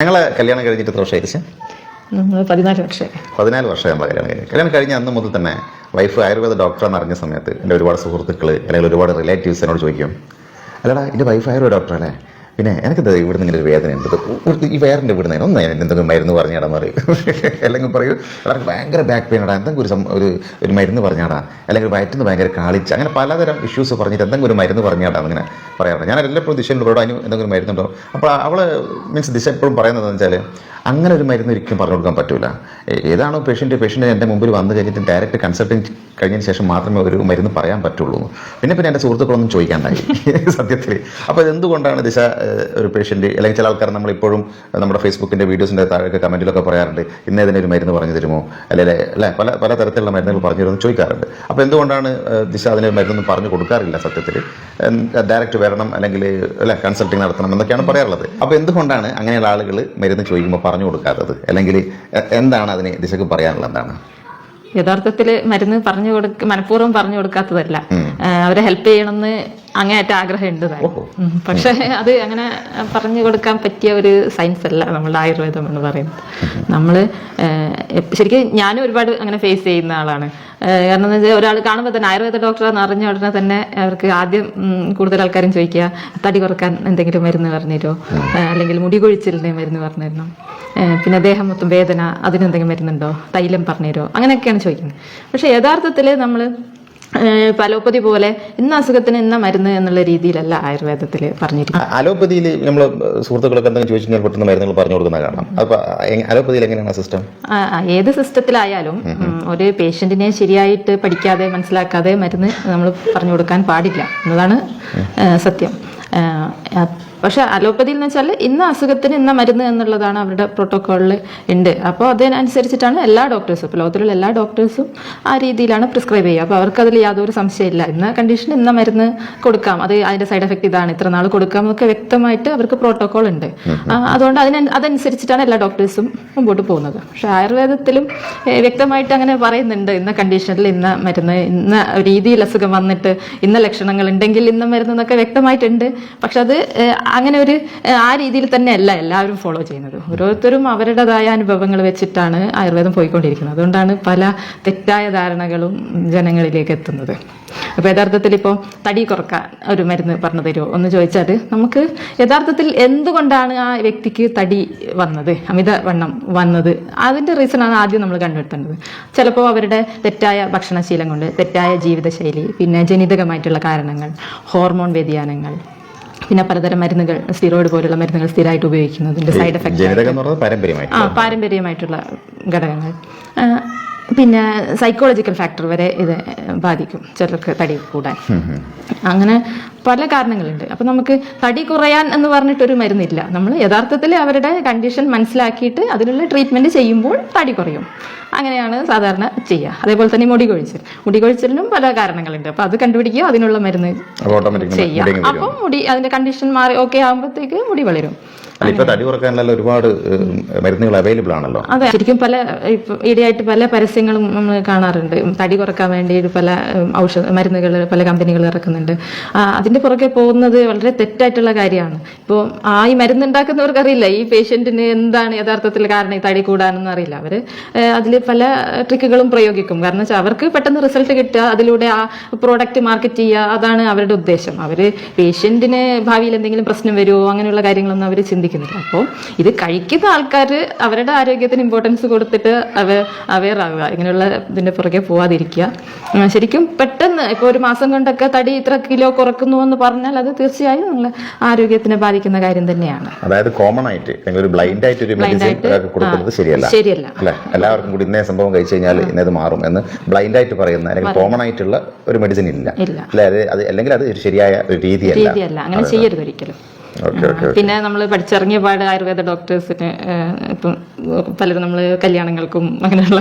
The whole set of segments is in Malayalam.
ഞങ്ങളെ കല്യാണം കഴിഞ്ഞിട്ട് എത്ര വർഷമായിരിച്ചു നമ്മൾ പതിനാല് വർഷമായി. പതിനാല് വർഷമായി നമ്മളെ കല്യാണം കഴിഞ്ഞു. കല്യാണം കഴിഞ്ഞ അന്ന് മുതൽ തന്നെ വൈഫ് ആയുർവേദ ഡോക്ടറാന്ന് അറിഞ്ഞ സമയത്ത് എന്റെ ഒരുപാട് സുഹൃത്തുക്കൾ അല്ലെങ്കിൽ ഒരുപാട് റിലേറ്റീവ്സ് എന്നോട് ചോദിക്കും അല്ലടാ എന്റെ വൈഫ് ആയുർവേദ ഡോക്ടറല്ലേ പിന്നെ എനിക്കത് ഇവിടുന്ന് ഇങ്ങനെ ഒരു വേദന ഉണ്ട്? ഈ വേറിന്റെ ഇവിടുന്ന് ഒന്ന് എന്തെങ്കിലും മരുന്ന് പറഞ്ഞാടാ പറയും. അല്ലെങ്കിൽ പറയൂ അവർക്ക് ഭയങ്കര ബാക്ക് പെയിൻ ആടാ എന്തെങ്കിലും ഒരു ഒരു ഒരു മരുന്ന് പറഞ്ഞാടാ. അല്ലെങ്കിൽ വയറ്റിന്ന് ഭയങ്കര കാളിച്ച്. അങ്ങനെ പലതരം ഇഷ്യൂസ് പറഞ്ഞിട്ട് എന്തെങ്കിലും ഒരു മരുന്ന് പറഞ്ഞാടാ അങ്ങനെ പറയാറുണ്ട്. ഞാൻ എല്ലായ്പ്പോഴും ദിശയിലുള്ളവരോട് അതിന് എന്തെങ്കിലും മരുന്നുണ്ടോ? അപ്പോൾ അവൾ മീൻസ് ദിശ എപ്പോഴും പറയുന്നത് വെച്ചാൽ അങ്ങനെ ഒരു മരുന്ന് ഒരിക്കലും പറഞ്ഞു കൊടുക്കാൻ പറ്റില്ല ഏതാണോ പേഷ്യന്റ് പേഷ്യന്റ് എന്റെ മുമ്പിൽ വന്നു കഴിഞ്ഞിട്ട് ഡയറക്റ്റ് കൺസൾട്ടിങ് കഴിഞ്ഞതിന് ശേഷം മാത്രമേ ഒരു മരുന്ന് പറയാൻ പറ്റുള്ളൂ. പിന്നെ പിന്നെ എന്റെ സുഹൃത്തുക്കളൊന്നും ചോദിക്കാണ്ടായി. സത്യത്തിൽ അപ്പോൾ ഇതെന്തുകൊണ്ടാണ് ദിശ ഒരു പേഷ്യന്റ് അല്ലെങ്കിൽ ചില ആൾക്കാർ നമ്മളിപ്പോഴും നമ്മുടെ ഫേസ്ബുക്കിന്റെ വീഡിയോസിന്റെ താഴെയൊക്കെ കമന്റിലൊക്കെ പറയാറുണ്ട് ഇന്ന് ഒരു മരുന്ന് പറഞ്ഞു തരുമോ? അല്ലെങ്കിൽ അല്ലെ? പല പല തരത്തിലുള്ള മരുന്നുകൾ പറഞ്ഞു തരുമെന്ന് ചോദിക്കാറുണ്ട്. അപ്പോൾ എന്തുകൊണ്ടാണ് ദിശ അതിന് മരുന്നൊന്നും പറഞ്ഞു കൊടുക്കാറില്ല സത്യത്തിൽ ഡയറക്റ്റ് വരണം അല്ലെങ്കിൽ അല്ലെ കൺസൾട്ടിങ് നടത്തണം എന്നൊക്കെയാണ് പറയാറുള്ളത്. അപ്പോൾ എന്തുകൊണ്ടാണ് അങ്ങനെയുള്ള ആളുകൾ മരുന്ന് ചോദിക്കുമ്പോൾ പറഞ്ഞു കൊടുക്കാത്തത്? അല്ലെങ്കിൽ എന്താണ് അതിന് ദിശക്ക് പറയാനുള്ളത് എന്താണ്? യഥാർത്ഥത്തിൽ മരുന്ന് പറഞ്ഞു കൊടുക്ക മനഃപൂർവം പറഞ്ഞു കൊടുക്കാത്തതല്ല. അവരെ ഹെൽപ്പ് ചെയ്യണമെന്ന് അങ്ങേയറ്റ ആഗ്രഹമുണ്ട്. പക്ഷേ അത് അങ്ങനെ പറഞ്ഞു കൊടുക്കാൻ പറ്റിയ ഒരു സയൻസ് അല്ല നമ്മളുടെ ആയുർവേദം എന്ന് പറയുന്നത്. നമ്മൾ ശരിക്കും ഞാനും ഒരുപാട് അങ്ങനെ ഫേസ് ചെയ്യുന്ന ആളാണ്. കാരണം എന്ന് വെച്ചാൽ ഒരാൾ കാണുമ്പോൾ തന്നെ ആയുർവേദ ഡോക്ടറാന്ന് അറിഞ്ഞ ഉടനെ തന്നെ അവർക്ക് ആദ്യം കൂടുതൽ ആൾക്കാരും ചോദിക്കുക തടി കുറയ്ക്കാൻ എന്തെങ്കിലും മരുന്ന് പറഞ്ഞു തരുമോ അല്ലെങ്കിൽ മുടി കൊഴിച്ചിലിന്റെ മരുന്ന് പറഞ്ഞു തരണം പിന്നെ ദേഹം മൊത്തം വേദന അതിനെന്തെങ്കിലും മരുന്നുണ്ടോ? തൈലം പറഞ്ഞു തരുമോ അങ്ങനെയൊക്കെയാണ് ചോദിക്കുന്നത്. പക്ഷേ യഥാർത്ഥത്തിൽ നമ്മൾ പലോപ്പതി പോലെ ഇന്ന അസുഖത്തിന് ഇന്ന മരുന്ന് എന്നുള്ള രീതിയിലല്ല ആയുർവേദത്തിൽ പറഞ്ഞിരിക്കുന്നത്. അലോപ്പതിയിൽ നമ്മൾ സുഹൃത്തുക്കളൊക്കെ എന്തെങ്കിലും ചോദിച്ചു കഴിഞ്ഞാൽ പെട്ടെന്ന് മരുന്നുകൾ പറഞ്ഞു കൊടുക്കുന്ന കാണാം. അപ്പോൾ അലോപ്പതിയിൽ എങ്ങനെയാണ് സിസ്റ്റം? ഏത് സിസ്റ്റത്തിലായാലും ഒരു പേഷ്യന്റിനെ ശരിയായിട്ട് പഠിക്കാതെ മനസ്സിലാക്കാതെ മരുന്ന് നമ്മൾ പറഞ്ഞു കൊടുക്കാൻ പാടില്ല എന്നതാണ് സത്യം. പക്ഷെ അലോപ്പതിയിൽ എന്ന് വെച്ചാൽ ഇന്ന അസുഖത്തിന് ഇന്ന മരുന്ന് എന്നുള്ളതാണ് അവരുടെ പ്രോട്ടോക്കോളിൽ ഉണ്ട് അപ്പോൾ അതിനനുസരിച്ചിട്ടാണ് എല്ലാ ഡോക്ടേഴ്സും ഇപ്പോൾ ലോകത്തിലുള്ള എല്ലാ ഡോക്ടേഴ്സും ആ രീതിയിലാണ് പ്രിസ്ക്രൈബ് ചെയ്യുക. അപ്പോൾ അവർക്ക് അതിൽ യാതൊരു സംശയമില്ല ഇന്ന കണ്ടീഷൻ ഇന്ന മരുന്ന് കൊടുക്കാം. അത് അതിന്റെ സൈഡ് എഫക്റ്റ് ഇതാണ്. ഇത്ര നാൾ കൊടുക്കാം എന്നൊക്കെ വ്യക്തമായിട്ട് അവർക്ക് പ്രോട്ടോകോൾ ഉണ്ട് അതുകൊണ്ട് അതിന് അതനുസരിച്ചിട്ടാണ് എല്ലാ ഡോക്ടേഴ്സും മുമ്പോട്ട് പോകുന്നത്. പക്ഷെ ആയുർവേദത്തിലും വ്യക്തമായിട്ട് അങ്ങനെ പറയുന്നുണ്ട്. ഇന്ന കണ്ടീഷനിൽ ഇന്ന മരുന്ന് ഇന്ന രീതിയിൽ അസുഖം വന്നിട്ട് ഇന്ന ലക്ഷണങ്ങൾ ഉണ്ടെങ്കിൽ ഇന്ന മരുന്ന് എന്നൊക്കെ വ്യക്തമായിട്ടുണ്ട്. പക്ഷെ അത് അങ്ങനെ ഒരു ആ രീതിയിൽ തന്നെ അല്ല എല്ലാവരും ഫോളോ ചെയ്യുന്നത്. ഓരോരുത്തരും അവരുടേതായ അനുഭവങ്ങൾ വെച്ചിട്ടാണ് ആയുർവേദം പോയിക്കൊണ്ടിരിക്കുന്നത്. അതുകൊണ്ടാണ് പല തെറ്റായ ധാരണകളും ജനങ്ങളിലേക്ക് എത്തുന്നത്. അപ്പോൾ യഥാർത്ഥത്തിൽ ഇപ്പോൾ തടി കുറയ്ക്കാൻ ഒരു മരുന്ന് പറഞ്ഞു തരുമോ? എന്ന് ചോദിച്ചാൽ നമുക്ക് യഥാർത്ഥത്തിൽ എന്തുകൊണ്ടാണ് ആ വ്യക്തിക്ക് തടി വന്നത്? അമിത വണ്ണം വന്നത്? അതിന്റെ റീസണാണ് ആദ്യം നമ്മൾ കണ്ടെത്തേണ്ടത് ചിലപ്പോൾ അവരുടെ തെറ്റായ ഭക്ഷണശീലം കൊണ്ട് തെറ്റായ ജീവിതശൈലി പിന്നെ ജനിതകമായിട്ടുള്ള കാരണങ്ങൾ ഹോർമോൺ വ്യതിയാനങ്ങൾ പിന്നെ പലതരം മരുന്നുകൾ സ്റ്റിറോയിഡ് പോലുള്ള മരുന്നുകൾ സ്ഥിരമായിട്ട് ഉപയോഗിക്കുന്നതിന്റെ സൈഡ് എഫക്ട് ആ പാരമ്പര്യമായിട്ടുള്ള ഘടകങ്ങൾ. പിന്നെ സൈക്കോളജിക്കൽ ഫാക്ടർ വരെ ഇത് ബാധിക്കും. ചിലർക്ക് തടി കൂടാൻ. അങ്ങനെ പല കാരണങ്ങളുണ്ട്. അപ്പം നമുക്ക് തടി കുറയാൻ എന്ന് പറഞ്ഞിട്ടൊരു മരുന്നില്ല. നമ്മൾ യഥാർത്ഥത്തിൽ അവരുടെ കണ്ടീഷൻ മനസ്സിലാക്കിയിട്ട് അതിനുള്ള ട്രീറ്റ്മെന്റ് ചെയ്യുമ്പോൾ തടി കുറയും. അങ്ങനെയാണ് സാധാരണ ചെയ്യുക അതേപോലെ തന്നെ മുടി കൊഴിച്ചിൽ. മുടി കൊഴിച്ചിലിനും പല കാരണങ്ങളുണ്ട്. അപ്പോൾ അത് കണ്ടുപിടിക്കുക അതിനുള്ള മരുന്ന് ചെയ്യുക അപ്പം മുടി അതിന്റെ കണ്ടീഷൻ മാറി ഓക്കെ ആകുമ്പോഴത്തേക്ക് മുടി വളരും. തടി കുറക്കാനുള്ള ഒരുപാട് മരുന്നുകൾ അവൈലബിൾ ആണല്ലോ. അതെ. ശരിക്കും പല ഇപ്പൊ ഈയിടെയായിട്ട് പല പരസ്യങ്ങളും നമ്മൾ കാണാറുണ്ട്. തടി കുറയ്ക്കാൻ വേണ്ടി പല ഔഷധ മരുന്നുകൾ പല കമ്പനികൾ ഇറക്കുന്നുണ്ട്. അതിന്റെ പുറകെ പോകുന്നത് വളരെ തെറ്റായിട്ടുള്ള കാര്യമാണ്. ഇപ്പോൾ ആ ഈ മരുന്ന് ഉണ്ടാക്കുന്നവർക്ക് അറിയില്ല. ഈ പേഷ്യന്റിന് എന്താണ് യഥാർത്ഥത്തിൽ കാരണം ഈ തടി കൂടാനെന്ന് അറിയില്ല. അവർ അതിൽ പല ട്രിക്കുകളും പ്രയോഗിക്കും. കാരണം വെച്ചാൽ അവർക്ക് പെട്ടെന്ന് റിസൾട്ട് കിട്ടുക അതിലൂടെ ആ പ്രോഡക്റ്റ് മാർക്കറ്റ് ചെയ്യുക അതാണ് അവരുടെ ഉദ്ദേശം. അവർ പേഷ്യന്റിന് ഭാവിയിൽ എന്തെങ്കിലും പ്രശ്നം വരുമോ അങ്ങനെയുള്ള കാര്യങ്ങളൊന്നും അവർ ചിന്തിക്കുന്നില്ല അപ്പോൾ ഇത് കഴിക്കുന്ന ആൾക്കാർ അവരുടെ ആരോഗ്യത്തിന് ഇമ്പോർട്ടൻസ് കൊടുത്തിട്ട് അവ അവെയർ ആവുക ഇങ്ങനെയുള്ള ഇതിന്റെ പുറകെ പോവാതിരിക്കുക. ശരിക്കും പെട്ടെന്ന് ഇപ്പോൾ ഒരു മാസം കൊണ്ടൊക്കെ തടി ഇത്ര കിലോ കുറക്കുന്നു എന്ന് പറഞ്ഞാൽ അത് തീർച്ചയായും നിങ്ങൾ ആരോഗ്യത്തിനെ ബാധിക്കുന്ന കാര്യം തന്നെയാണ്. അതായത് കോമൺ ആയിട്ട് അല്ലെങ്കിൽ ഒരു ബ്ലൈൻഡ് ആയിട്ട് ഒരു മെഡിസിൻ കൊടുക്കുന്നത് ശരിയല്ല. ശരിയല്ല. അല്ലെ? എല്ലാവർക്കും കൂടി ഇന്നേ സംഭവം കഴിച്ചു കഴിഞ്ഞാൽ ഇന്നത് മാറും എന്ന് ബ്ലൈൻഡ് ആയിട്ട് പറയുന്ന അല്ലെങ്കിൽ കോമൺ ആയിട്ടുള്ള ഒരു മെഡിസിൻ ഇല്ല. അല്ലെ? അത് അല്ലെങ്കിൽ അത് ശരിയായ ഒരു രീതിയല്ല. അങ്ങനെ ചെയ്യരുത് ഒരിക്കലും. പിന്നെ നമ്മൾ പഠിച്ചിറങ്ങിയ പാട് ആയുർവേദ ഡോക്ടേഴ്സിന് ഇപ്പം പലരും നമ്മൾ കല്യാണങ്ങൾക്കും അങ്ങനെയുള്ള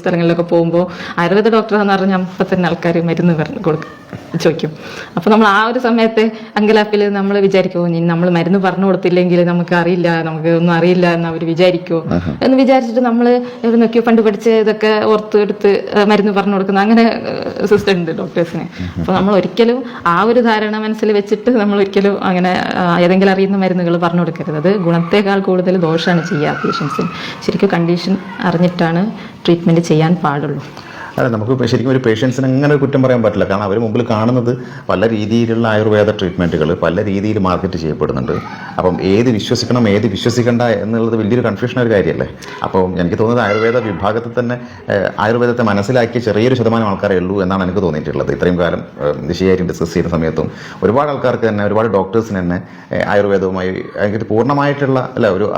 സ്ഥലങ്ങളിലൊക്കെ പോകുമ്പോൾ ആയുർവേദ ഡോക്ടർ എന്ന് പറഞ്ഞാൽ അപ്പം തന്നെ ആൾക്കാർ മരുന്ന് പറഞ്ഞ് കൊടുക്കും ചോദിക്കും. അപ്പോൾ നമ്മൾ ആ ഒരു സമയത്ത് അങ്കലാപ്പിൽ നമ്മൾ വിചാരിക്കുമോ ഇനി നമ്മൾ മരുന്ന് പറഞ്ഞു കൊടുത്തില്ലെങ്കിൽ നമുക്ക് അറിയില്ല നമുക്ക് ഒന്നും അറിയില്ല എന്ന് അവർ വിചാരിക്കുമോ എന്ന് വിചാരിച്ചിട്ട് നമ്മൾ നോക്കിയോ പണ്ട് പഠിച്ച ഇതൊക്കെ ഓർത്ത് എടുത്ത് ഏഹ്, മരുന്ന് പറഞ്ഞു കൊടുക്കുന്ന അങ്ങനെ സിസ്റ്റം ഉണ്ട് ഡോക്ടേഴ്സിന്. അപ്പോൾ നമ്മൾ ഒരിക്കലും ആ ഒരു ധാരണ മനസ്സിൽ വെച്ചിട്ട് നമ്മൾ ഒരിക്കലും അങ്ങനെ ഏതെങ്കിലും അറിയുന്ന മരുന്നുകൾ പറഞ്ഞു കൊടുക്കരുത്. ഗുണത്തേക്കാൾ കൂടുതൽ ദോഷമാണ് ചെയ്യുക പേഷ്യൻസിന് ശരിക്കും കണ്ടീഷൻ അറിഞ്ഞിട്ടാണ് ട്രീറ്റ്മെന്റ് ചെയ്യാൻ പാടുള്ളൂ. അതെ നമുക്ക് ശരിക്കും ഒരു പേഷ്യൻസിന് അങ്ങനെ ഒരു കുറ്റം പറയാൻ പറ്റില്ല. കാരണം അവർ മുമ്പിൽ കാണുന്നത് പല രീതിയിലുള്ള ആയുർവേദ ട്രീറ്റ്മെന്റുകൾ പല രീതിയിൽ മാർക്കറ്റ് ചെയ്യപ്പെടുന്നുണ്ട്. അപ്പം ഏത് വിശ്വസിക്കണം ഏത് വിശ്വസിക്കണ്ട എന്നുള്ളത് വലിയൊരു കൺഫ്യൂഷൻ ഒരു കാര്യമല്ലേ അപ്പോൾ എനിക്ക് തോന്നുന്നത് ആയുർവേദ വിഭാഗത്തിൽ തന്നെ ആയുർവേദത്തെ മനസ്സിലാക്കിയ ചെറിയൊരു ശതമാനം ആൾക്കാരേ ഉള്ളൂ എന്നാണ് എനിക്ക് തോന്നിയിട്ടുള്ളത്. ഇത്രയും കാലം നിശയായിട്ട് ഡിസ്കസ് ചെയ്യുന്ന സമയത്തും ഒരുപാട് ആൾക്കാർക്ക് തന്നെ ഒരുപാട് ഡോക്ടേഴ്സിന് തന്നെ ആയുർവേദവുമായി എനിക്ക് പൂർണമായിട്ടുള്ള അല്ല ഒരു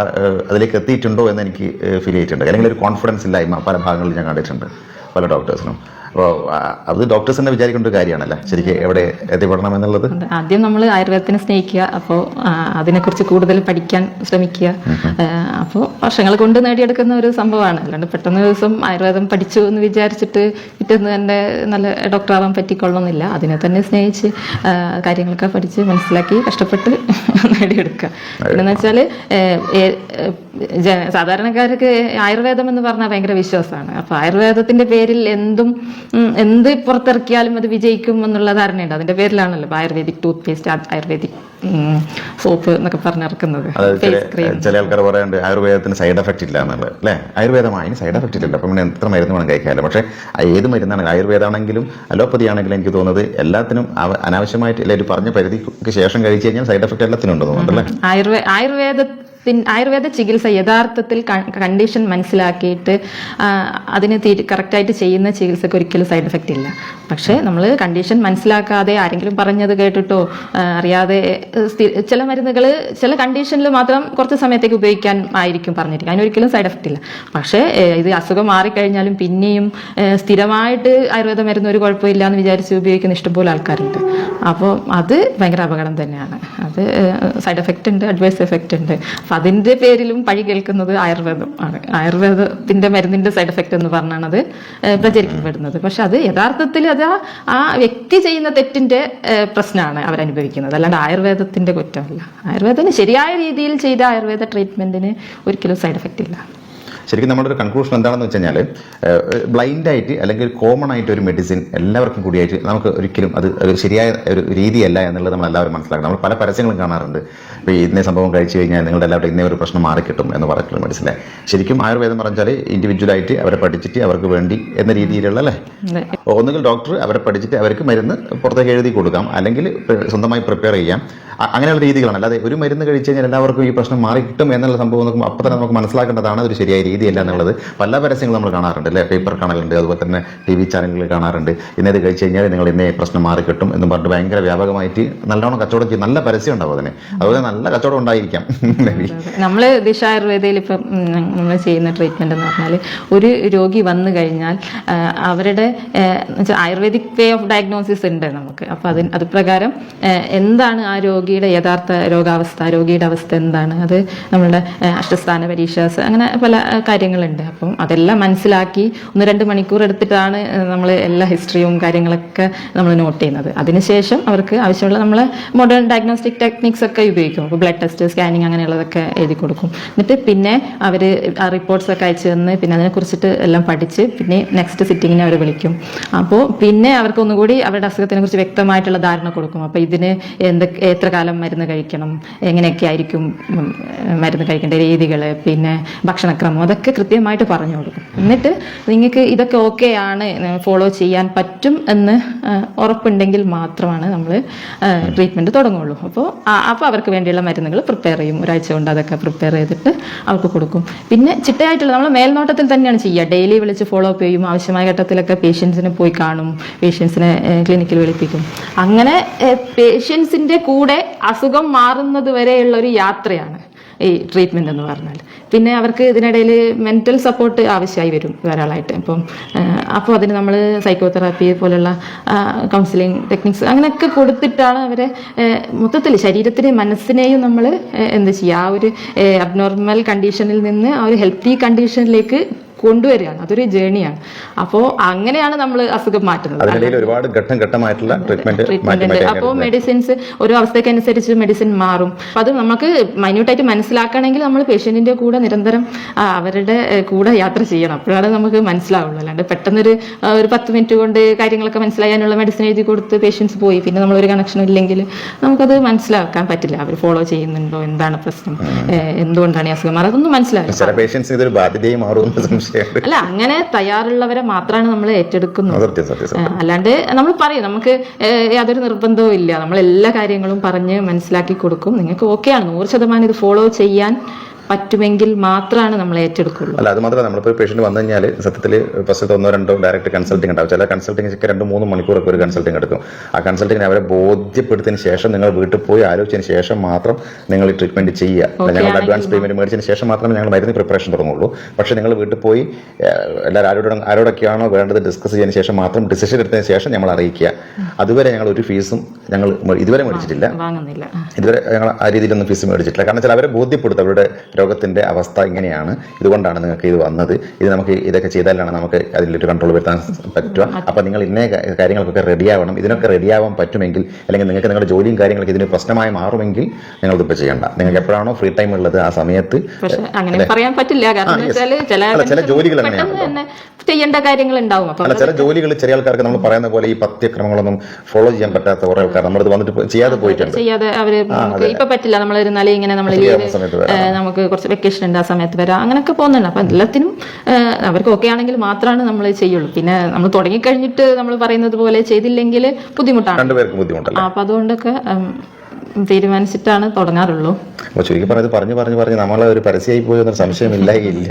അതിലേക്ക് എത്തിയിട്ടുണ്ടോ എന്ന് എനിക്ക് ഫീൽ ചെയ്തിട്ടുണ്ട്. അല്ലെങ്കിൽ ഒരു കോൺഫിഡൻസ് ഇല്ലായ്മ പല ഭാഗങ്ങളിൽ ഞാൻ കണ്ടിട്ടുണ്ട്. പല ഡോക്ടേഴ്സിനും അപ്പോൾ അത് ഡോക്ടേഴ്സ് തന്നെ വിചാരിക്കേണ്ട ഒരു കാര്യമാണല്ലേ? ശരിക്കും എവിടെ എത്തിപ്പെടണം എന്നുള്ളത്? ആദ്യം നമ്മൾ ആയുർവേദത്തിനെ സ്നേഹിക്കുക അപ്പോൾ അതിനെക്കുറിച്ച് കൂടുതൽ പഠിക്കാൻ ശ്രമിക്കുക. അപ്പോൾ വർഷങ്ങൾ കൊണ്ട് നേടിയെടുക്കുന്ന ഒരു സംഭവമാണ്. അല്ലാണ്ട് പെട്ടെന്ന് ദിവസം ആയുർവേദം പഠിച്ചു എന്ന് വിചാരിച്ചിട്ട് പിറ്റേന്ന് തന്നെ നല്ല ഡോക്ടറാവാൻ പറ്റിക്കൊള്ളണമെന്നില്ല. അതിനെ തന്നെ സ്നേഹിച്ച് കാര്യങ്ങളൊക്കെ പഠിച്ച് മനസ്സിലാക്കി കഷ്ടപ്പെട്ട് നേടിയെടുക്കുക. പിന്നെന്ന് വെച്ചാൽ സാധാരണക്കാർക്ക് ആയുർവേദം എന്ന് പറഞ്ഞാൽ ഭയങ്കര വിശ്വാസമാണ്. അപ്പോൾ ആയുർവേദത്തിന്റെ പേരിൽ എന്തും എന്ത് പുറത്തിറക്കിയാലും അത് വിജയിക്കും എന്നുള്ള ധാരണയുണ്ട്. അതിന്റെ പേരിലാണല്ലോ ayurvedic toothpaste ayurvedic soap എന്നൊക്കെ പറഞ്ഞിറക്കുന്നത് ചില ആൾക്കാർ പറയാറുണ്ട് ആയുർവേദത്തിന് സൈഡ് എഫക്റ്റ് ഇല്ല എന്നുള്ളത്. അല്ലേ? ആയുർവേദമായി സൈഡ് എഫക്റ്റ് ഇല്ലല്ലോ. അപ്പം പിന്നെ എത്ര മരുന്ന് വേണം കഴിക്കാമല്ലോ? പക്ഷേ ഏത് മരുന്നാണ് ആയുർവേദമാണെങ്കിലും അലോപ്പതി ആണെങ്കിലും എനിക്ക് തോന്നുന്നത് എല്ലാത്തിനും അനാവശ്യമായിട്ട് അല്ലെങ്കിൽ പറഞ്ഞ പരിധിക്ക് ശേഷം കഴിച്ചു കഴിഞ്ഞാൽ സൈഡ് എഫക്റ്റ് എല്ലാത്തിനും ഉണ്ടെന്ന് തോന്നുന്നുണ്ടല്ലേ? ആയുർവേദ ആയുർവേദ ചികിത്സ യഥാർത്ഥത്തിൽ കണ്ടീഷൻ മനസ്സിലാക്കിയിട്ട് അതിന് കറക്റ്റായിട്ട് ചെയ്യുന്ന ചികിത്സക്ക് ഒരിക്കലും സൈഡ് എഫക്റ്റ് ഇല്ല. പക്ഷേ നമ്മൾ കണ്ടീഷൻ മനസ്സിലാക്കാതെ ആരെങ്കിലും പറഞ്ഞത് കേട്ടിട്ടോ അറിയാതെ ചില മരുന്നുകൾ ചില കണ്ടീഷനിൽ മാത്രം കുറച്ച് സമയത്തേക്ക് ഉപയോഗിക്കാൻ ആയിരിക്കും പറഞ്ഞിരിക്കുക അതിനൊരിക്കലും സൈഡ് എഫക്റ്റ് ഇല്ല. പക്ഷേ ഇത് അസുഖം മാറിക്കഴിഞ്ഞാലും പിന്നെയും സ്ഥിരമായിട്ട് ആയുർവേദ മരുന്ന് ഒരു കുഴപ്പമില്ല എന്ന് വിചാരിച്ച് ഉപയോഗിക്കുന്ന ഇഷ്ടംപോലെ ആൾക്കാരുണ്ട്. അപ്പോൾ അത് ഭയങ്കര അപകടം തന്നെയാണ്. അത് സൈഡ് എഫക്റ്റ് ഉണ്ട് അഡ്വൈസ് എഫക്റ്റ് ഉണ്ട്. അപ്പം അതിന്റെ പേരിലും പഴി കേൾക്കുന്നത് ആയുർവേദം ആണ്. ആയുർവേദത്തിന്റെ മരുന്നിന്റെ സൈഡ് എഫക്റ്റ് എന്ന് പറഞ്ഞാണ് അത് പ്രചരിക്കപ്പെടുന്നത്. പക്ഷെ അത് യഥാർത്ഥത്തിൽ അത് ആ- വ്യക്തി ചെയ്യുന്ന തെറ്റിന്റെ പ്രശ്നമാണ് അവരനുഭവിക്കുന്നത്. അല്ലാണ്ട് ആയുർവേദത്തിന്റെ കുറ്റമല്ല. ആയുർവേദത്തിന് ശരിയായ രീതിയിൽ ചെയ്ത ആയുർവേദ ട്രീറ്റ്മെന്റിന് ഒരിക്കലും സൈഡ് എഫക്റ്റ് ഇല്ല. ശരിക്കും നമ്മുടെ ഒരു കൺക്ലൂഷൻ എന്താണെന്ന് വെച്ച് കഴിഞ്ഞാൽ ബ്ലൈൻഡ് ആയിട്ട് അല്ലെങ്കിൽ കോമൺ ആയിട്ട് ഒരു മെഡിസിൻ എല്ലാവർക്കും കൂടിയായിട്ട് നമുക്ക് ഒരിക്കലും അത് ഒരു ശരിയായ ഒരു രീതിയല്ല എന്നുള്ളത് നമ്മൾ എല്ലാവരും മനസ്സിലാക്കണം. നമ്മൾ പല പരസ്യങ്ങളും കാണാറുണ്ട്. ഇപ്പോൾ ഇന്നേ സംഭവം കഴിച്ചു കഴിഞ്ഞാൽ നിങ്ങളുടെ എല്ലാവരും ഇന്നേ ഒരു പ്രശ്നം മാറിക്കിട്ടും എന്ന് പറഞ്ഞിട്ടുള്ള മെഡിസിനെ ശരിക്കും ആയുർവേദം പറഞ്ഞാൽ ഇൻഡിവിജ്വലായിട്ട് അവരെ പഠിച്ചിട്ട് അവർക്ക് വേണ്ടി എന്ന രീതിയിലുള്ള അല്ലേ? ഒന്നുകിൽ ഡോക്ടർ അവരെ പഠിച്ചിട്ട് അവർക്ക് മരുന്ന് പുറത്തേക്ക് എഴുതി കൊടുക്കാം. അല്ലെങ്കിൽ സ്വന്തമായി പ്രിപ്പയർ ചെയ്യാം. അങ്ങനെയുള്ള രീതികളാണ്. അല്ലാതെ ഒരു മരുന്ന് കഴിച്ചു കഴിഞ്ഞാൽ എല്ലാവർക്കും ഈ പ്രശ്നം മാറി കിട്ടും എന്നുള്ള സംഭവം നോക്കുമ്പോൾ അപ്പം തന്നെ നമുക്ക് മനസ്സിലാക്കേണ്ടതാണ്. അതൊരു ശരിയായ രീതിയല്ല എന്നുള്ളത് പല പരസ്യങ്ങളും നമ്മൾ കാണാറുണ്ട് അല്ലേ? പേപ്പർ കാണലുണ്ട് അതുപോലെ തന്നെ ടി വി ചാനലുകൾ കാണാറുണ്ട്. ഇന്നത് കഴിച്ച് കഴിഞ്ഞാൽ നിങ്ങൾ ഇന്നേ പ്രശ്നം മാറി കിട്ടും എന്ന് പറഞ്ഞിട്ട് ഭയങ്കര വ്യാപകമായിട്ട് നല്ലോണം കച്ചവടം ചെയ്യും. നല്ല പരസ്യം ഉണ്ടാവും അതിന്. അതുപോലെ നല്ല കച്ചവടം ഉണ്ടായിരിക്കാം. നമ്മൾ ദിശ ആയുർവേദയിൽ ഇപ്പം നമ്മൾ ചെയ്യുന്ന ട്രീറ്റ്മെന്റ് എന്ന് പറഞ്ഞാൽ ഒരു രോഗി വന്നു കഴിഞ്ഞാൽ അവരുടെ ആയുർവേദിക് വേ ഓഫ് ഡയഗ്നോസിസ് ഉണ്ട് നമുക്ക്. അപ്പോൾ അതിന് അത് പ്രകാരം എന്താണ് ആ രോഗിയുടെ യഥാർത്ഥ രോഗാവസ്ഥ രോഗിയുടെ അവസ്ഥ എന്താണ്? അത് നമ്മളുടെ അഷ്ടസ്ഥാന പരീക്ഷാസ് അങ്ങനെ പല കാര്യങ്ങളുണ്ട്. അപ്പം അതെല്ലാം മനസ്സിലാക്കി ഒന്ന് രണ്ട് മണിക്കൂർ എടുത്തിട്ടാണ് നമ്മൾ എല്ലാ ഹിസ്റ്ററിയും കാര്യങ്ങളൊക്കെ നമ്മൾ നോട്ട് ചെയ്യുന്നത്. അതിനുശേഷം അവർക്ക് ആവശ്യമുള്ള നമ്മൾ മോഡേൺ ഡയഗ്നോസ്റ്റിക് ടെക്നിക്സ് ഒക്കെ ഉപയോഗിക്കും. അപ്പോൾ ബ്ലഡ് ടെസ്റ്റ് സ്കാനിങ് അങ്ങനെയുള്ളതൊക്കെ എഴുതി കൊടുക്കും. എന്നിട്ട് പിന്നെ അവർ ആ റിപ്പോർട്ട്സ് ഒക്കെ അയച്ചു തന്ന് പിന്നെ അതിനെക്കുറിച്ചിട്ട് എല്ലാം പഠിച്ച് പിന്നെ നെക്സ്റ്റ് സിറ്റിങ്ങിനെ അവർ വിളിക്കും. അപ്പോൾ പിന്നെ അവർക്ക് ഒന്നുകൂടി അവരുടെ അസുഖത്തിനെ കുറിച്ച് വ്യക്തമായിട്ടുള്ള ധാരണ കൊടുക്കും. അപ്പോൾ ഇതിന് എന്തൊക്കെ എത്ര കാലം മരുന്ന് കഴിക്കണം എങ്ങനെയൊക്കെ ആയിരിക്കും മരുന്ന് കഴിക്കേണ്ട രീതികൾ പിന്നെ ഭക്ഷണക്രമം. അതൊക്കെ കൃത്യമായിട്ട് പറഞ്ഞു കൊടുക്കും എന്നിട്ട് നിങ്ങൾക്ക് ഇതൊക്കെ ഓക്കെ ആണ് ഫോളോ ചെയ്യാൻ പറ്റും എന്ന് ഉറപ്പുണ്ടെങ്കിൽ മാത്രമാണ് നമ്മൾ ട്രീറ്റ്മെന്റ് തുടങ്ങുള്ളൂ. അപ്പോൾ അപ്പോൾ അവർക്ക് വേണ്ടിയുള്ള മരുന്നുകൾ പ്രിപ്പയർ ചെയ്യും. ഒരാഴ്ച കൊണ്ട് അതൊക്കെ പ്രിപ്പയർ ചെയ്തിട്ട് അവർക്ക് കൊടുക്കും. പിന്നെ ചിട്ടയായിട്ടുള്ള നമ്മൾ മേൽനോട്ടത്തിൽ തന്നെയാണ് ചെയ്യുക. ഡെയിലി വിളിച്ച് ഫോളോ അപ്പ് ചെയ്യും. ആവശ്യമായ ഘട്ടത്തിലൊക്കെ പേഷ്യൻസിനെ പോയി കാണും. പേഷ്യൻസിനെ ക്ലിനിക്കിൽ വിളിപ്പിക്കും. അങ്ങനെ പേഷ്യൻസിന്റെ കൂടെ അസുഖം മാറുന്നത് വരെയുള്ള ഒരു യാത്രയാണ്. ഈ ട്രീറ്റ്മെന്റ് എന്ന് പറഞ്ഞാൽ. പിന്നെ അവർക്ക് ഇതിനിടയിൽ മെന്റൽ സപ്പോർട്ട് ആവശ്യമായി വരും ധാരാളമായിട്ട്. ഇപ്പം അപ്പോൾ അതിന് നമ്മൾ സൈക്കോതെറാപ്പി പോലുള്ള കൗൺസിലിംഗ് ടെക്നിക്സ് അങ്ങനെയൊക്കെ കൊടുത്തിട്ടാണ് അവരെ മൊത്തത്തിൽ ശരീരത്തിനെയും മനസ്സിനെയും നമ്മൾ എന്ത് ചെയ്യുക ആ ഒരു അബ്നോർമൽ കണ്ടീഷനിൽ നിന്ന് ആ ഒരു ഹെൽത്തി കണ്ടീഷനിലേക്ക് കൊണ്ടുവരികയാണ്. അതൊരു ജേണിയാണ്. അപ്പോ അങ്ങനെയാണ് നമ്മൾ അസുഖം മാറ്റുന്നത്. ഒരുപാട് ഘട്ടം ഘട്ടമായിട്ടുള്ള ട്രീറ്റ്മെന്റ് ട്രീറ്റ്മെന്റ് അപ്പോൾ മെഡിസിൻസ് ഓരോ അവസ്ഥയ്ക്കനുസരിച്ച് മെഡിസിൻ മാറും. അപ്പൊ അത് നമുക്ക് മൈന്യൂട്ടായിട്ട് മനസ്സിലാക്കണമെങ്കിൽ നമ്മൾ പേഷ്യന്റിന്റെ കൂടെ നിരന്തരം അവരുടെ കൂടെ യാത്ര ചെയ്യണം. അപ്പോഴാണ് നമുക്ക് മനസ്സിലാവുള്ളൂ. അല്ലാണ്ട് പെട്ടെന്നൊരു ഒരു പത്ത് മിനിറ്റ് കൊണ്ട് കാര്യങ്ങളൊക്കെ മനസ്സിലായാനുള്ള മെഡിസിൻ എഴുതി കൊടുത്ത് പേഷ്യൻസ് പോയി. പിന്നെ നമ്മളൊരു കണക്ഷൻ ഇല്ലെങ്കിൽ നമുക്കത് മനസ്സിലാക്കാൻ പറ്റില്ല. അവർ ഫോളോ ചെയ്യുന്നുണ്ടോ? എന്താണ് പ്രശ്നം? എന്തുകൊണ്ടാണ് ഈ അസുഖം മാറുന്നത്? അതൊന്നും മനസ്സിലാവില്ല. സംശയമുണ്ട് അല്ല അങ്ങനെ തയ്യാറുള്ളവരെ മാത്രമാണ് നമ്മൾ ഏറ്റെടുക്കുന്നത്. സത്യം സത്യം സത്യം. അല്ലാണ്ട് നമ്മൾ പറയും നമുക്ക് യാതൊരു നിർബന്ധവും ഇല്ല. നമ്മൾ എല്ലാ കാര്യങ്ങളും പറഞ്ഞ് മനസ്സിലാക്കി കൊടുക്കും. നിങ്ങൾക്ക് ഓക്കെയാണ്. നൂറ് ശതമാനം ഇത് ഫോളോ ചെയ്യാൻ പറ്റുമെങ്കിൽ മാത്രമാണ് നമ്മൾ ഏറ്റെടുക്കുള്ളൂ. അല്ല അത് മാത്രമല്ല നമ്മളിപ്പോൾ പേഷ്യന്റ് വന്നു കഴിഞ്ഞാൽ സത്യത്തിൽ ഫസ്റ്റ് ഒന്നോ രണ്ടോ ഡയറക്റ്റ് കൺസൾട്ടിംഗ് ഉണ്ടാവും. ചില കൺസൾട്ടിംഗ് ഒക്കെ രണ്ട് മൂന്ന് മണിക്കൂറൊക്കെ ഒരു കൺസൾട്ടിംഗ് എടുക്കും. ആ കൺസൾട്ടിങ്ങിന് അവരെ ബോധ്യപ്പെടുത്തിന് ശേഷം നിങ്ങൾ വീട്ടിൽ പോയി ആലോചിച്ചതിന് ശേഷം മാത്രം നിങ്ങൾ ഈ ട്രീറ്റ്മെന്റ് ചെയ്യുക. ഞങ്ങൾ അഡ്വാൻസ് പേയ്മെന്റ് മേടിച്ചതിന് ശേഷം മാത്രമേ ഞങ്ങൾ മരുന്ന് പ്രിപ്പറേഷൻ തുടങ്ങുള്ളൂ പക്ഷേ നിങ്ങൾ വീട്ടിൽ പോയി എല്ലാവരും ആരോടും ആരോടൊക്കെയാണോ വേണ്ടത് ഡിസ്കസ് ചെയ്തതിന് ശേഷം മാത്രം ഡിസിഷൻ എടുത്തതിന് ശേഷം ഞങ്ങൾ അറിയിക്കുക. അതുവരെ ഞങ്ങൾ ഒരു ഫീസും ഞങ്ങൾ ഇതുവരെ മേടിച്ചിട്ടില്ല. വാങ്ങുന്നില്ല. ഇതുവരെ ഞങ്ങൾ ആ രീതിയിലൊന്നും ഫീസ് മേടിച്ചിട്ടില്ല. കാരണം വെച്ചാൽ അവരെ ബോധ്യപ്പെടുത്തും അവരുടെ രോഗത്തിന്റെ അവസ്ഥ ഇങ്ങനെയാണ്. ഇതുകൊണ്ടാണ് നിങ്ങൾക്ക് ഇത് വന്നത്. ഇത് നമുക്ക് ഇതൊക്കെ ചെയ്താലാണ് നമുക്ക് അതിലൊരു കൺട്രോൾ വരുത്താൻ പറ്റുക. അപ്പൊ നിങ്ങൾ ഇന്ന കാര്യങ്ങൾക്കൊക്കെ റെഡിയാവണം ഇതിനൊക്കെ റെഡിയാവാൻ പറ്റുമെങ്കിൽ അല്ലെങ്കിൽ നിങ്ങൾക്ക് നിങ്ങളുടെ ജോലിയും കാര്യങ്ങളൊക്കെ ഇതിന് പ്രശ്നമായി മാറുമെങ്കിൽ നിങ്ങൾ ഇതിപ്പോൾ ചെയ്യണ്ട. നിങ്ങൾക്ക് എപ്പോഴാണോ ഫ്രീ ടൈം ഉള്ളത് ആ സമയത്ത് അങ്ങനെ പറയാൻ പറ്റില്ല. കാരണം. ചില ജോലികൾ. തന്നെ ചെയ്യേണ്ട കാര്യങ്ങൾ ഉണ്ടാവും അപ്പൊ അല്ല ചില ജോലികൾ ചെറിയ ആൾക്കാർക്ക് നമ്മൾ പറയുന്ന പോലെ ഈ പത്യക്രമങ്ങളൊന്നും ഫോളോ ചെയ്യാൻ പറ്റാത്ത കുറെ ആൾക്കാർ നമ്മൾ വന്നിട്ട് ചെയ്യാതെ പോയിട്ടുണ്ട്. ചെയ്യാതെ അവർ ഇപ്പൊ പറ്റില്ല. നമ്മൾ ഇരുന്നാലേ ഇങ്ങനെ നമ്മൾ നമുക്ക് കുറച്ച് വെക്കേഷൻ ഉണ്ട് ആ സമയത്ത് വരാം. അങ്ങനെയൊക്കെ പോകുന്നുണ്ട്. അപ്പൊ എല്ലാത്തിനും അവർക്ക് ഓക്കെ ആണെങ്കിൽ മാത്രമാണ് നമ്മൾ ചെയ്യുള്ളൂ. പിന്നെ നമ്മൾ തുടങ്ങിക്കഴിഞ്ഞിട്ട് നമ്മൾ പറയുന്നത് പോലെ ചെയ്തില്ലെങ്കിൽ ബുദ്ധിമുട്ടാണ്. അപ്പൊ അതുകൊണ്ടൊക്കെ തീരുമാനിച്ചിട്ടാണ് തുടങ്ങാറുള്ളൂ. അപ്പോൾ ചുരുക്കി പറഞ്ഞത് പറഞ്ഞു പറഞ്ഞു പറഞ്ഞ് നമ്മളെ ഒരു പരസ്യമായി പോയി എന്നൊരു സംശയമില്ല ഇല്ല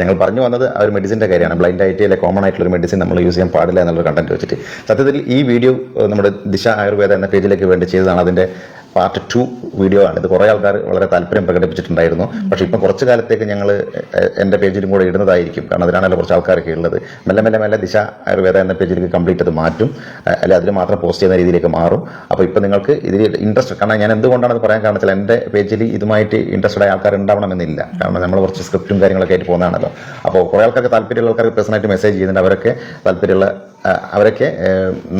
ഞങ്ങൾ പറഞ്ഞു വന്നത് ആ ഒരു മെഡിസിന്റെ കാര്യമാണ്. ബ്ലൈൻഡ് ആയിട്ട് അല്ലെങ്കിൽ കോമൺ ആയിട്ടുള്ള ഒരു മെഡിസിൻ നമ്മൾ യൂസ് ചെയ്യാൻ പാടില്ല എന്നുള്ള കണ്ടന്റ് വെച്ചിട്ട്. സത്യത്തിൽ ഈ വീഡിയോ നമ്മുടെ ദിശ ആയുർവേദ എന്ന പേജിലേക്ക് വേണ്ടി ചെയ്തതാണ് അതിന്റെ പാർട്ട് ടു വീഡിയോ ആണ്. ഇത് കുറേ ആൾക്കാർ വളരെ താല്പര്യം പ്രകടിപ്പിച്ചിട്ടുണ്ടായിരുന്നു. പക്ഷേ ഇപ്പം കുറച്ച് കാലത്തേക്ക് ഞങ്ങൾ എന്റെ പേജിലും കൂടെ ഇടുന്നതായിരിക്കും. കാരണം അതിനാണല്ലോ കുറച്ച് ആൾക്കാരൊക്കെ ഉള്ളത്. മെല്ലെ മെല്ലെ മെല്ലെ ദിശ ആയുർവേദ എന്ന പേജിലേക്ക് കംപ്ലീറ്റ് അത് മാറ്റും. അല്ലെ അതിൽ മാത്രം പോസ്റ്റ് ചെയ്യുന്ന രീതിയിലേക്ക് മാറും. അപ്പോൾ ഇപ്പം നിങ്ങൾക്ക് ഇതിൽ ഇൻട്രസ്റ്റ് കാരണം ഞാൻ എന്തുകൊണ്ടാണ് അത് പറയാൻ കാരണം വെച്ചാൽ എന്റെ പേജിൽ ഇതുമായിട്ട് ഇൻട്രസ്റ്റഡ് ആയ ആൾക്കാർ ഉണ്ടാവണമെന്നില്ല. കാരണം നമ്മൾ കുറച്ച് സ്ക്രിപ്റ്റും കാര്യങ്ങളൊക്കെ ആയിട്ട് പോകുന്നതാണല്ലോ. അപ്പോൾ കുറേ ആൾക്കാർക്ക് താല്പര്യമുള്ള ആൾക്കാർക്ക് പേഴ്സണായിട്ട് മെസ്സേജ് ചെയ്യുന്നുണ്ട്. അവരൊക്കെ താല്പര്യമുള്ള അവരൊക്കെ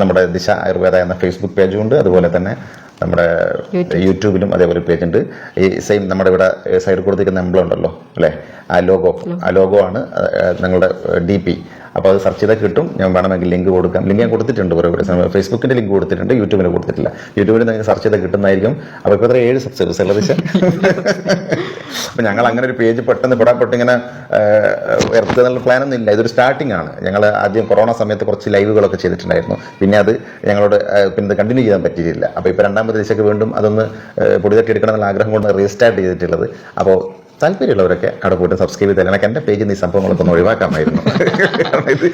നമ്മുടെ ദിശ ആയുർവേദ എന്ന ഫേസ്ബുക്ക് പേജുണ്ട് അതുപോലെ തന്നെ നമ്മുടെ യൂട്യൂബിലും അതേപോലെ പേജ് ഉണ്ട്. ഈ സെയിം നമ്മുടെ ഇവിടെ സൈഡിൽ കൊടുത്തിരിക്കുന്ന എംബ്ലം ഉണ്ടല്ലോ അല്ലേ? ആ ലോഗോ ആ ലോഗോ ആണ് നിങ്ങളുടെ ഡി പി അപ്പോൾ അത് സെർച്ച് ചെയ്താൽ കിട്ടും. ഞാൻ വേണമെങ്കിൽ ലിങ്ക് കൊടുക്കാം. ലിങ്ക് ഞാൻ കൊടുത്തിട്ടുണ്ട് കുറേ കൂടെ ഫേസ്ബുക്കിന്റെ ലിങ്ക് കൊടുത്തിട്ടുണ്ട് യൂട്യൂബിന് കൊടുത്തിട്ടില്ല. യൂട്യൂബിൽ നിങ്ങൾക്ക് സെർച്ച് ചെയ്താൽ കിട്ടുന്നതായിരിക്കും. അപ്പോൾ ഇപ്പോൾ എത്ര? ഏഴ് സബ്സ്ക്രൈബേഴ്സ് ഉള്ളത് അപ്പോൾ ഞങ്ങൾ അങ്ങനെ ഒരു പേജ് പെട്ടെന്ന് പെടാപ്പെട്ട് ഇങ്ങനെ ഇറക്കുക എന്നുള്ള പ്ലാനൊന്നും ഇല്ല. ഇതൊരു സ്റ്റാർട്ടിംഗ് ആണ്. ഞങ്ങൾ ആദ്യം കൊറോണ സമയത്ത് കുറച്ച് ലൈവുകളൊക്കെ ചെയ്തിട്ടുണ്ടായിരുന്നു. പിന്നെ അത് ഞങ്ങളോട് പിന്നെ ഇത് കണ്ടിന്യൂ ചെയ്യാൻ പറ്റിയിട്ടില്ല. അപ്പോൾ ഇപ്പോൾ രണ്ടാമത്തെ ദിശയ്ക്ക് വീണ്ടും അതൊന്ന് പൊടിതട്ടി എടുക്കണം എന്നുള്ള ആഗ്രഹം കൊണ്ട് റീസ്റ്റാർട്ട് ചെയ്തിട്ടുള്ളത്. അപ്പോൾ താല്പര്യമുള്ളവരൊക്കെ അവിടെ പോയിട്ട് സബ്സ്ക്രൈബ് ചെയ്താൽ എനിക്ക് എന്റെ പേജിൽ നിന്ന് ഈ സംഭവങ്ങളൊക്കെ ഒന്ന് ഒഴിവാക്കാമായിരുന്നു. ഇത്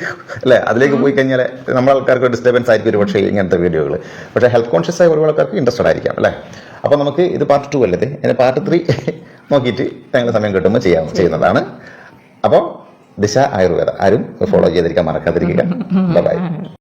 അല്ലേ അതിലേക്ക് പോയി കഴിഞ്ഞാൽ നമ്മൾ ആൾക്കാർക്ക് ഡിസ്റ്റർബൻസ് ആയിരിക്കും ഒരു പക്ഷേ ഇങ്ങനത്തെ വീഡിയോകൾ പക്ഷേ ഹെൽത്ത് കോൺഷ്യസ് ആയ ഒരുപാട് ആൾക്കാർക്ക് ഇൻട്രസ്റ്റഡ് ആയിരിക്കാം അല്ലേ? അപ്പോൾ നമുക്ക് ഇത് പാർട്ട് ടു അല്ലേ ഇതിന് പാർട്ട് ത്രീ നോക്കിയിട്ട് ഞങ്ങൾ സമയം കിട്ടുമ്പോൾ ചെയ്യാം ചെയ്യുന്നതാണ്. അപ്പോൾ ദിശ ആയുർവേദ. ആരും ഫോളോ ചെയ്തിരിക്കാൻ മറക്കാതിരിക്കുക. ബൈ